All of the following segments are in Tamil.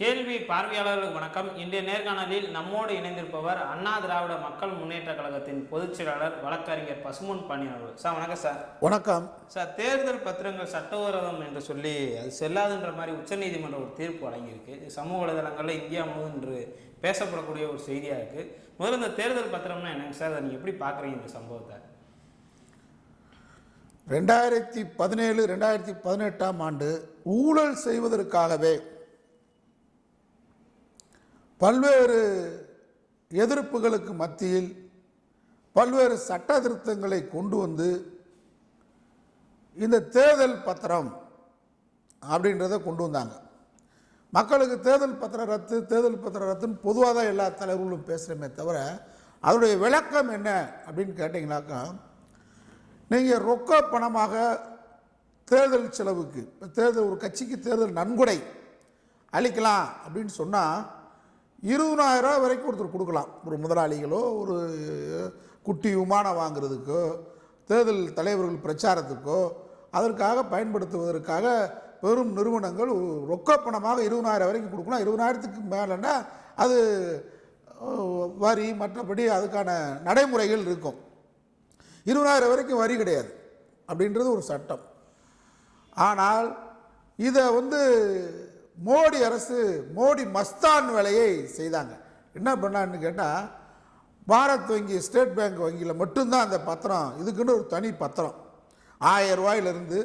கேள்வி பார்வையாளர்களுக்கு வணக்கம். இன்றைய நேர்காணலில் நம்மோடு இணைந்திருப்பவர் அண்ணா திராவிட மக்கள் முன்னேற்ற கழகத்தின் பொதுச் செயலாளர் வழக்கறிஞர் பசுமன் பாண்டியன் அவர்கள். சார் வணக்கம் சார். வணக்கம். சார் தேர்தல் பத்திரங்கள் சட்டவிரோதம் என்று சொல்லி அது செல்லாதுன்ற மாதிரி உச்சநீதிமன்றம் ஒரு தீர்ப்பு வழங்கியிருக்கு. சமூக வலைதளங்களில் இந்தியா முழுவதும் இன்று பேசப்படக்கூடிய ஒரு செய்தியாக இருக்குது முதல்ல இந்த தேர்தல் பத்திரம்னா என்னங்க சார்? அதை நீங்கள் எப்படி பார்க்குறீங்க இந்த சம்பவத்தை? ரெண்டாயிரத்தி பதினேழு ரெண்டாயிரத்தி பதினெட்டாம் ஆண்டு ஊழல் செய்வதற்காகவே பல்வேறு எதிர்ப்புகளுக்கு மத்தியில் பல்வேறு சட்ட திருத்தங்களை கொண்டு வந்து இந்த தேர்தல் பத்திரம் அப்படின்றத கொண்டு வந்தாங்க. மக்களுக்கு தேர்தல் பத்திரம் ரத்து தேர்தல் பத்திரம் ரத்துன்னு பொதுவாக தான் எல்லா தலைவர்களும் பேசுகிறோமே தவிர அதனுடைய விளக்கம் என்ன அப்படின்னு கேட்டிங்கனாக்கா நீங்கள் ரொக்க பணமாக தேர்தல் செலவுக்கு இப்போ தேர்தல் ஒரு கட்சிக்கு தேர்தல் நன்கொடை அளிக்கலாம் அப்படின்னு சொன்னால் இருபதாயிரரூவா வரைக்கும் ஒருத்தர் கொடுக்கலாம். ஒரு முதலாளிகளோ ஒரு குட்டி விமானம் வாங்குறதுக்கோ தேர்தல் தலைவர்கள் பிரச்சாரத்துக்கோ அதற்காக பயன்படுத்துவதற்காக பெரும் நிறுவனங்கள் ரொக்க பணமாக இருபதாயிரம் வரைக்கும் கொடுக்கலாம். இருபதாயிரத்துக்கு மேலேன்னா அது வரி மற்றபடி அதுக்கான நடைமுறைகள் இருக்கும். இருபதாயிரம் வரைக்கும் வரி கிடையாது அப்படின்றது ஒரு சட்டம். ஆனால் இதை வந்து மோடி அரசு மோடி மஸ்தான் வேலையை செய்தாங்க. என்ன பண்ணான்னு கேட்டால் பாரத் வங்கி ஸ்டேட் பேங்க் வங்கியில் மட்டும்தான் அந்த பத்திரம் இதுக்குன்னு ஒரு தனி பத்திரம். ஆயிரம் ரூபாயிலிருந்து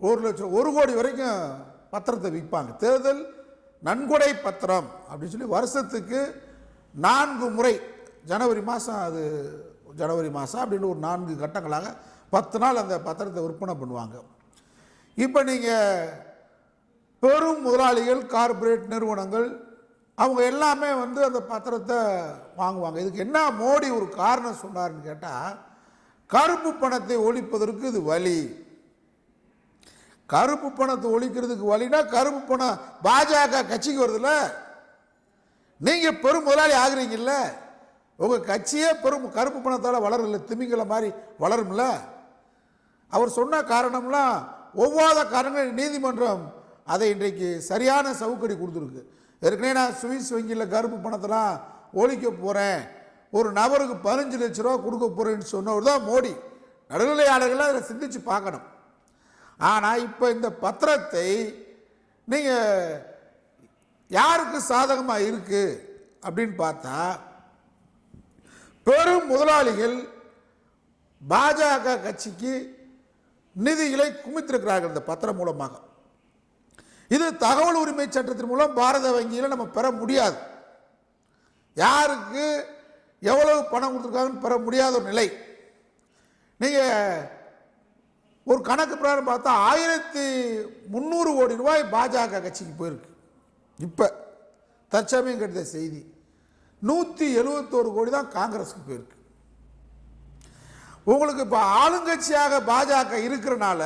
ஒரு லட்சம் ஒரு கோடி வரைக்கும் பத்திரத்தை விற்பாங்க. தேர்தல் நன்கொடை பத்திரம் அப்படின்னு சொல்லி வருஷத்துக்கு நான்கு முறை ஜனவரி மாதம் அது ஜனவரி மாதம் அப்படின்னு ஒரு நான்கு கட்டங்களாக பத்து நாள் அந்த பத்திரத்தை விற்பனை பண்ணுவாங்க. இப்போ நீங்கள் பெரும் முதலாளிகள் கார்ப்பரேட் நிறுவனங்கள் அவங்க எல்லாமே வந்து அந்த பத்திரத்தை வாங்குவாங்க. இதுக்கு என்ன மோடி ஒரு காரணம் சொன்னார்னு கேட்டால் கருப்பு பணத்தை ஒழிப்பதற்கு இது வழி. கருப்பு பணத்தை ஒழிக்கிறதுக்கு வழினா கருப்பு பணம் பாஜக கட்சிக்கு வருதுல்ல? நீங்கள் பெரும் முதலாளி ஆகுறீங்கல்ல? உங்கள் கட்சியே பெரும் கருப்பு பணத்தால் வளரல திமிங்கல மாதிரி வளரும்ல? அவர் சொன்ன காரணம்லாம் ஒவ்வாத காரணங்கள் நீதிமன்றம் அதை இன்றைக்கு சரியான சவுக்கடி கொடுத்துருக்கு. ஏற்கனவே நான் சுவிஸ் வங்கியில் கருப்பு பணத்தெல்லாம் ஒழிக்க போகிறேன் ஒரு நபருக்கு பதினஞ்சு லட்ச ரூபா கொடுக்க போகிறேன்னு சொன்னவர் தான் மோடி. நடுநிலையாளர்கள் அதில் சிந்தித்து பார்க்கணும். ஆனால் இப்போ இந்த பத்திரத்தை நீங்கள் யாருக்கு சாதகமாக இருக்குது அப்படின்னு பார்த்தா பெரும் முதலாளிகள் பாஜக கட்சிக்கு நிதிகளை குமித்திருக்கிறார்கள் இந்த பத்திரம் மூலமாக. இது தகவல் உரிமை சட்டத்தின் மூலம் பாரத வங்கியில் நம்ம பெற முடியாது. யாருக்கு எவ்வளவு பணம் கொடுத்துருக்காங்கன்னு பெற முடியாத ஒரு நிலை. நீங்கள் ஒரு கணக்கு பிரகாரம் பார்த்தா ஆயிரத்தி முந்நூறு கோடி ரூபாய் பாஜக கட்சிக்கு போயிருக்கு. இப்போ தற்சமயம் கிடைத்த செய்தி. நூற்றி எழுபத்தோரு கோடி தான் காங்கிரஸுக்கு போயிருக்கு. உங்களுக்கு இப்போ ஆளுங்கட்சியாக பாஜக இருக்கிறனால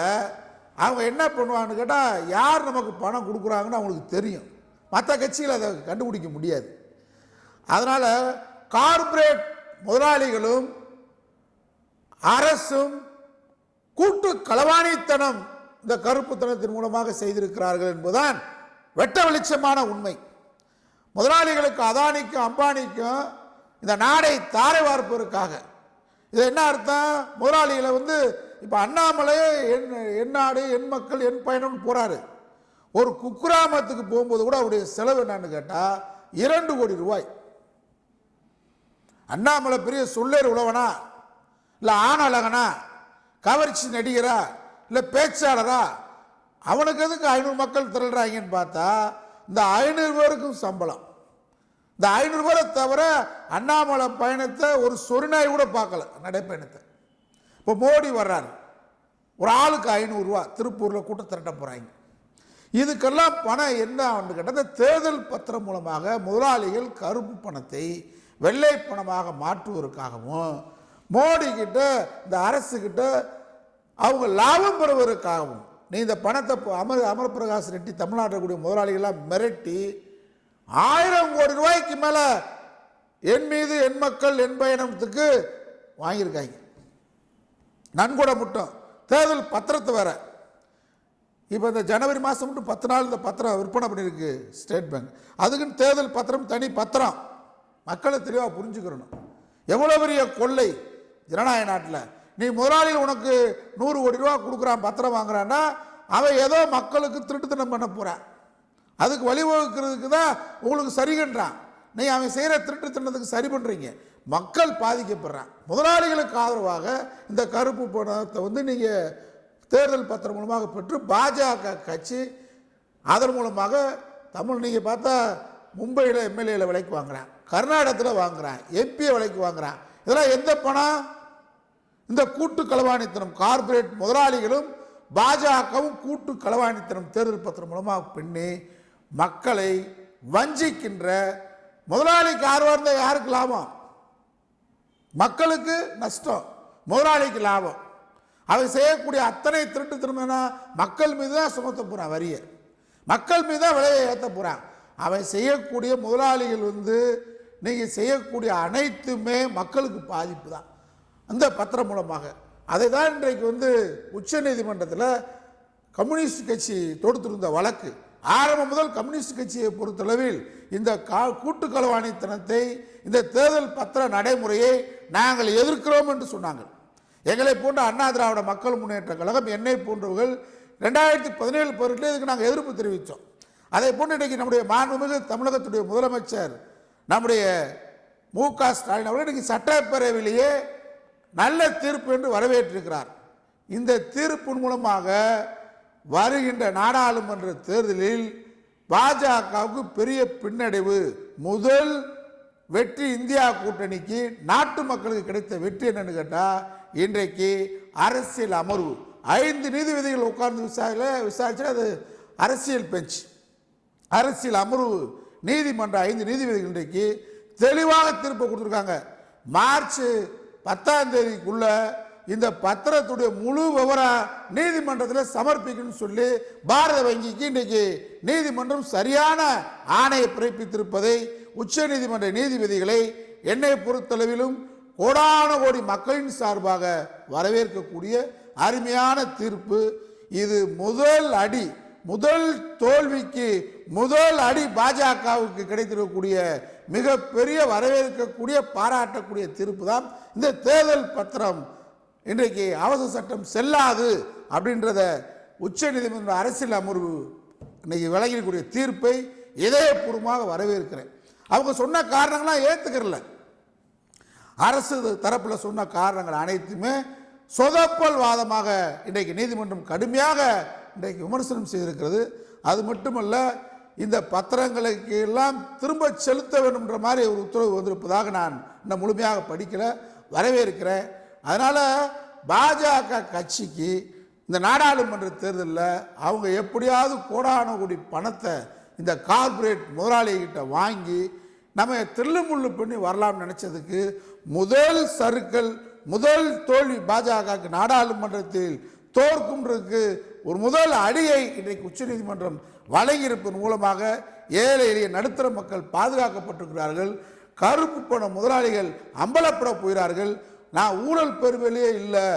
அவங்க என்ன பண்ணுவாங்கன்னு கேட்டால் யார் நமக்கு பணம் கொடுக்குறாங்கன்னு அவங்களுக்கு தெரியும். மற்ற கட்சிகள் அதை கண்டுபிடிக்க முடியாது. அதனால் கார்ப்பரேட் முதலாளிகளும் அரசும் கூட்டு களவாணித்தனம் இந்த கருப்புத்தனத்தின் மூலமாக செய்திருக்கிறார்கள் என்பதுதான் வெட்ட வெளிச்சமான உண்மை. முதலாளிகளுக்கு அதானிக்கும் அம்பானிக்கும் இந்த நாடை தாரை வார்ப்பதற்காக இது என்ன அர்த்தம்? முதலாளிகளை வந்து இப்போ அண்ணாமலை என் என் நாடு என் மக்கள் என் பயணம்னு போகிறாரு ஒரு குக்கிராமத்துக்கு போகும்போது கூட அவருடைய செலவு என்னன்னு கேட்டால் இரண்டு கோடி ரூபாய். அண்ணாமலை பெரிய சொல்லேர் உழவனா? இல்லை ஆணழகனா கவர்ச்சி நடிகரா? இல்லை பேச்சாளரா? அவனுக்கு எதுக்கு ஐநூறு மக்கள் திரள்றாங்கன்னு பார்த்தா இந்த ஐநூறு பேருக்கும் சம்பளம். இந்த ஐநூறு பேரை தவிர அண்ணாமலை பயணத்தை ஒரு சொரிநாய் கூட பார்க்கல நடைப்பயணத்தை. இப்போ மோடி வர்றாரு. ஒரு ஆளுக்கு ஐநூறுரூவா திருப்பூரில் கூட்ட திரட்ட போகிறாங்க இதுக்கெல்லாம் பணம் என்ன ஆகுன்னு கேட்டால் தேர்தல் பத்திரம் மூலமாக முதலாளிகள் கருப்பு பணத்தை வெள்ளை பணமாக மாற்றுவதற்காகவும் மோடி கிட்ட இந்த அரசுக்கிட்ட அவங்க லாபம் பெறுவதற்காகவும் நீ இந்த பணத்தை அமர் அமர் பிரகாஷ் ரெட்டி தமிழ்நாட்டில் கூடிய முதலாளிகளாக மிரட்டி ஆயிரம் கோடி ரூபாய்க்கு மேலே என் மீது என் மக்கள் என் பயணத்துக்கு வாங்கியிருக்காங்க. நன்கொடை முட்டம் தேர்தல் பத்திரத்தை வேற. இப்போ இந்த ஜனவரி மாதம் மட்டும் பத்து நாள் இந்த பத்திரம் விற்பனை பண்ணியிருக்கு ஸ்டேட் பேங்க். அதுக்குன்னு தேர்தல் பத்திரம் தனி பத்திரம். மக்களை தெளிவாக புரிஞ்சுக்கிறணும் எவ்வளோ பெரிய கொள்ளை ஜனநாயக நாட்டில். நீ முதலாளிகள் உனக்கு நூறு கோடி ரூபா கொடுக்குறான் பத்திரம் வாங்குறான்னா அவன் ஏதோ மக்களுக்கு திருட்டுத்தனம் பண்ண போகிறான் அதுக்கு வழிவகுக்கிறதுக்கு தான் உங்களுக்கு சரிகின்றான். நீ அவன் செய்கிற திருட்டு திருட்டுத்தனத்துக்கு சரி பண்ணுறீங்க மக்கள் பாதிக்கப்படுறான் முதலாளிகளுக்கு ஆதரவாக இந்த கருப்பு பணத்தை வந்து நீங்கள் தேர்தல் பத்திரம் மூலமாக பெற்று பாஜக கட்சி அதன் மூலமாக தமிழ் நீங்கள் பார்த்தா மும்பையில் எம்எல்ஏல விலைக்கு வாங்குகிறான் கர்நாடகத்தில் வாங்குகிறான் எம்பியை விலைக்கு வாங்குகிறான் இதெல்லாம் எந்த பணம்? இந்த கூட்டு களவாணித்தனம் கார்ப்பரேட் முதலாளிகளும் பாஜகவும் கூட்டு களவாணித்தனம் தேர்தல் பத்திரம் மூலமாக பின்னி மக்களை வஞ்சிக்கின்ற முதலாளிக்கு ஆர்வம் இருந்தால் யாருக்கு லாபம்? மக்களுக்கு நஷ்டம். முதலாளிக்கு லாபம். அவன் செய்யக்கூடிய அத்தனை திருட்டு திரும்பினா மக்கள் மீது தான் சுமத்த போகிறான் வரியை. மக்கள் மீது தான் விலையை ஏற்ற போகிறான் அவன் செய்யக்கூடிய முதலாளிகள் வந்து நீங்கள் செய்யக்கூடிய அனைத்துமே மக்களுக்கு பாதிப்பு தான். அந்த பத்திரம் மூலமாக. அதை தான் இன்றைக்கு வந்து உச்சநீதிமன்றத்தில் கம்யூனிஸ்ட் கட்சி தொடுத்திருந்த வழக்கு. ஆரம்பம் முதல் கம்யூனிஸ்ட் கட்சியை பொறுத்தளவில் இந்த கா கூட்டு களவாணித்தனத்தை இந்த தேர்தல் பத்திர நடைமுறையை நாங்கள் எதிர்க்கிறோம் என்று சொன்னாங்க எங்களை போன்ற அண்ணா திராவிட மக்கள் முன்னேற்ற கழகம் என்னை போன்றவர்கள் ரெண்டாயிரத்தி பதினேழு பொருட்களே இதுக்கு நாங்கள் எதிர்ப்பு தெரிவித்தோம். அதை போன்று இன்றைக்கு நம்முடைய மாண்புமிகு தமிழகத்துடைய முதலமைச்சர் நம்முடைய மு க ஸ்டாலின் அவர்கள் இன்றைக்கு சட்டப்பேரவையிலேயே நல்ல தீர்ப்பு என்று வரவேற்றிருக்கிறார். இந்த தீர்ப்பின் மூலமாக வருகின்ற நாடாளுமன்ற தேர்தலில் பாஜகவுக்கு பெரிய பின்னடைவு. முதல் வெற்றி இந்தியா கூட்டணிக்கு நாட்டு மக்களுக்கு கிடைத்த வெற்றி என்னன்னு கேட்டால் இன்றைக்கு அரசியல் அமர்வு. ஐந்து நீதிபதிகள் உட்கார்ந்து விசாரில விசாரிச்சா அது அரசியல் பெஞ்ச். அரசியல் அமர்வு நீதிமன்ற ஐந்து நீதிபதிகள் இன்றைக்கு தெளிவாக தீர்ப்பு கொடுத்துருக்காங்க. மார்ச் பத்தாம் தேதிக்குள்ளே இந்த பத்திரத்துடைய முழு விவரம் நீதிமன்றத்தில் சமர்ப்பிக்கணும்னு சொல்லி பாரத வங்கிக்கு இன்றைக்கு நீதிமன்றம் சரியான ஆணையை பிறப்பித்திருப்பதை உச்ச நீதிமன்ற நீதிபதிகளை என்னை பொறுத்தளவிலும் கோடான கோடி மக்களின் சார்பாக வரவேற்கக்கூடிய அருமையான தீர்ப்பு. இது முதல் அடி முதல் தோல்விக்கு முதல் அடி பாஜகவுக்கு கிடைத்திருக்கக்கூடிய மிகப்பெரிய வரவேற்கக்கூடிய பாராட்டக்கூடிய தீர்ப்பு தான் இந்த தேர்தல் பத்திரம். இன்றைக்கு அவசர சட்டம் செல்லாது அப்படின்றத உச்ச நீதிமன்ற அரசியல் அமர்வு இன்னைக்கு வழங்கியிருக்கக்கூடிய தீர்ப்பை இதயபூர்வமாக வரவேற்கிறேன். அவங்க சொன்ன காரணங்களாம் ஏற்றுக்கிறல அரசு தரப்பில் சொன்ன காரணங்கள் அனைத்துமே சொதப்பல் வாதமாக இன்றைக்கு நீதிமன்றம் கடுமையாக இன்றைக்கு விமர்சனம் செய்திருக்கிறது. அது மட்டுமல்ல இந்த பத்திரங்களுக்கு எல்லாம் திரும்ப செலுத்த வேண்டும்ன்ற மாதிரி ஒரு உத்தரவு வந்திருப்பதாக நான் இன்னும் முழுமையாக படிக்கல. வரவேற்கிறேன். அதனால் பாஜக கட்சிக்கு இந்த நாடாளுமன்ற தேர்தலில் அவங்க எப்படியாவது கோடான கோடி பணத்தை இந்த கார்ப்பரேட் முதலாளிகிட்ட வாங்கி நம்ம தில்லுமுள்ளு பண்ணி வரலாம்னு நினச்சதுக்கு முதல் சருக்கள் முதல் தோல்வி பாஜகவுக்கு நாடாளுமன்றத்தில் தோற்கும்ன்றதுக்கு ஒரு முதல் அடியை இன்றைக்கு உச்சநீதிமன்றம் வழங்கியிருப்பதன் மூலமாக ஏழை எளிய நடுத்தர மக்கள் பாதுகாக்கப்பட்டிருக்கிறார்கள். கருப்பு பண முதலாளிகள் அம்பலப்பட போகிறார்கள். நான் ஊழல் பெருவெளியே இல்லை.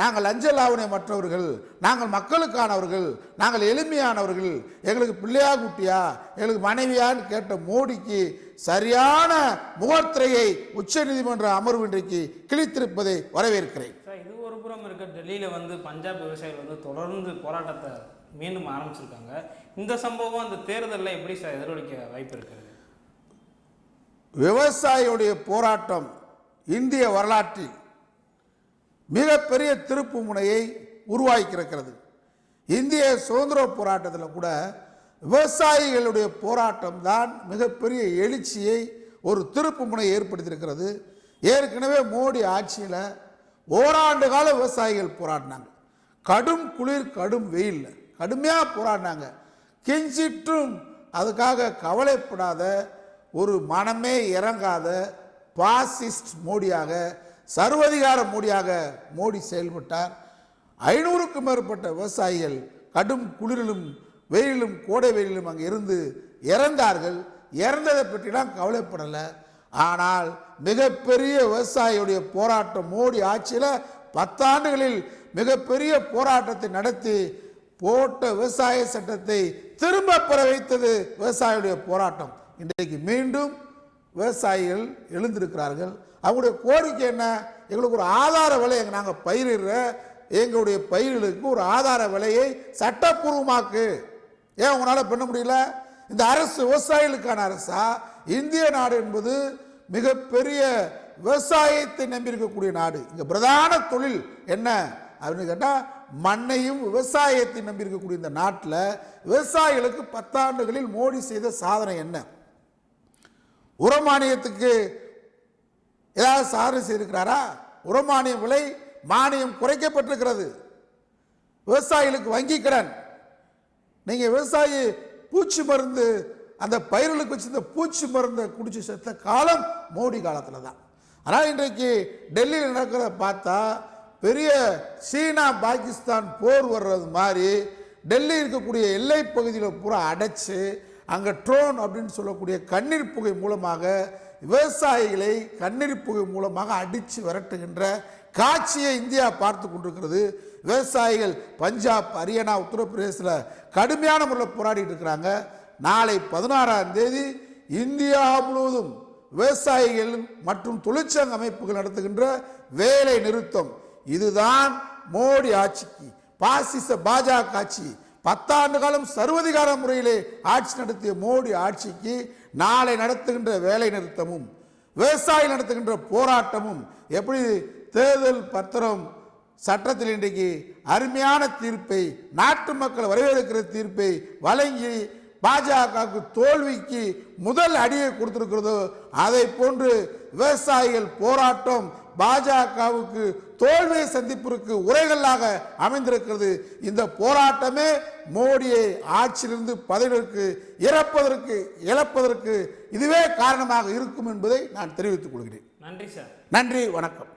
நாங்கள் லஞ்ச லாவணை மற்றவர்கள் நாங்கள் மக்களுக்கானவர்கள் நாங்கள் எளிமையானவர்கள். எங்களுக்கு பிள்ளையா குட்டியா எங்களுக்கு மனைவியான்னு கேட்ட மோடிக்கு சரியான முகத்திரையை உச்சநீதிமன்ற அமர்வு இன்றைக்கு கிழித்திருப்பதை வரவேற்கிறேன். சார் இது ஒரு புறம் இருக்க டெல்லியில் வந்து பஞ்சாப் விவசாயிகள் வந்து தொடர்ந்து போராட்டத்தை மீண்டும் ஆரம்பிச்சிருக்காங்க. இந்த சம்பவம் அந்த தேர்தலில் எப்படி சார் எதிரொலிக்க வாய்ப்பு இருக்கிறது விவசாயியுடைய போராட்டம் இந்திய வரலாற்றில் மிகப்பெரிய திருப்பு முனையை உருவாக்கியிருக்கிறது. இந்திய சுதந்திர போராட்டத்தில் கூட விவசாயிகளுடைய போராட்டம் தான் மிகப்பெரிய எழுச்சியை ஒரு திருப்பு முனை ஏற்படுத்தியிருக்கிறது. ஏற்கனவே மோடி ஆட்சியில் ஓராண்டு கால விவசாயிகள் போராடினாங்க. கடும் குளிர் கடும் வெயில் கடுமையாக போராடினாங்க. கெஞ்சிட்டும் அதுக்காக கவலைப்படாத ஒரு மனமே இறங்காத பாசிஸ்ட் மோடியாக சர்வதிகார மோடியாக மோடி செயல்பட்டார். ஐநூறுக்கும் மேற்பட்ட விவசாயிகள் கடும் குளிரிலும் வெயிலும் கோடை வெயிலும் அங்கே இருந்து இறந்தார்கள். இறந்ததை பற்றிலாம் கவலைப்படலை. ஆனால் மிகப்பெரிய விவசாயியுடைய போராட்டம் மோடி ஆட்சியில் பத்தாண்டுகளில் மிகப்பெரிய போராட்டத்தை நடத்தி போட்ட விவசாய சட்டத்தை திரும்ப பெற வைத்தது விவசாயியுடைய போராட்டம். இன்றைக்கு மீண்டும் விவசாயிகள் எழுந்திருக்கிறார்கள். அவங்களுடைய கோரிக்கை என்ன? எங்களுக்கு ஒரு ஆதார விலை எங்கள் நாங்கள் பயிரிடுற எங்களுடைய பயிர்களுக்கு ஒரு ஆதார விலையை சட்டப்பூர்வமாக்கு. ஏன் உங்களால் பண்ண முடியல? இந்த அரசு விவசாயிகளுக்கான அரசா? இந்திய நாடு என்பது மிகப்பெரிய விவசாயத்தை நம்பியிருக்கக்கூடிய நாடு. இங்கே பிரதான தொழில் என்ன? அப்படின்னு கேட்டால் மண்ணையும் விவசாயத்தை நம்பியிருக்கக்கூடிய இந்த நாட்டில் விவசாயிகளுக்கு பத்தாண்டுகளில் மோடி செய்த சாதனை என்ன? உரமானியத்துக்கு ஏதாவது சாறு செய்திருக்கிறாரா? உரமானியம் விலை மானியம் குறைக்கப்பட்டிருக்கிறது. விவசாயிகளுக்கு வங்கி கடன். நீங்கள் விவசாயி பூச்சி மருந்து அந்த பயிர்களுக்கு வச்சிருந்த பூச்சி மருந்தை குடிச்சு செத்த காலம் மோடி காலத்தில் தான் ஆனால் இன்றைக்கு டெல்லியில் நடக்கிறத பார்த்தா பெரிய சீனா பாகிஸ்தான் போர் வர்றது மாதிரி டெல்லி இருக்கக்கூடிய எல்லை பகுதியில் பூரா அடைச்சு அங்கே ட்ரோன் அப்படின்னு சொல்லக்கூடிய கண்ணீர் புகை மூலமாக விவசாயிகளை கண்ணீர் புகை மூலமாக அடித்து விரட்டுகின்ற காட்சியை இந்தியா பார்த்து கொண்டிருக்கிறது. விவசாயிகள் பஞ்சாப் ஹரியானா உத்தரப்பிரதேசத்தில் கடுமையான முறையில் போராடிட்டு இருக்கிறாங்க. நாளை பதினாறாம் தேதி இந்தியா முழுவதும் விவசாயிகள் மற்றும் தொழிற்சங்க அமைப்புகள் நடத்துகின்ற வேலை நிறுத்தம். இதுதான் மோடி ஆட்சிக்கு பாசிச பாஜக ஆட்சி. பத்தாண்டு காலம் சர்வதிகார முறையிலே ஆட்சி நடத்திய மோடி ஆட்சிக்கு நாளை நடத்துகின்ற வேலை நிறுத்தமும் விவசாயி நடத்துகின்ற போராட்டமும் எப்படி தேர்தல் பத்திரம் சட்டத்தில் இன்றைக்கு அருமையான தீர்ப்பை நாட்டு மக்கள் வரவேற்கிற தீர்ப்பை வழங்கி பாஜகவுக்கு தோல்விக்கு முதல் அடியை கொடுத்திருக்கிறதோ அதை போன்று விவசாயிகள் போராட்டம் பாஜகவுக்கு தோல்வியை சந்திப்பிற்கு உரைகளாக அமைந்திருக்கிறது. இந்த போராட்டமே மோடியை ஆட்சியிலிருந்து பதவிக்கு இறப்பதற்கு இழப்பதற்கு இதுவே காரணமாக இருக்கும் என்பதை நான் தெரிவித்துக் கொள்கிறேன். நன்றி சார். நன்றி வணக்கம்.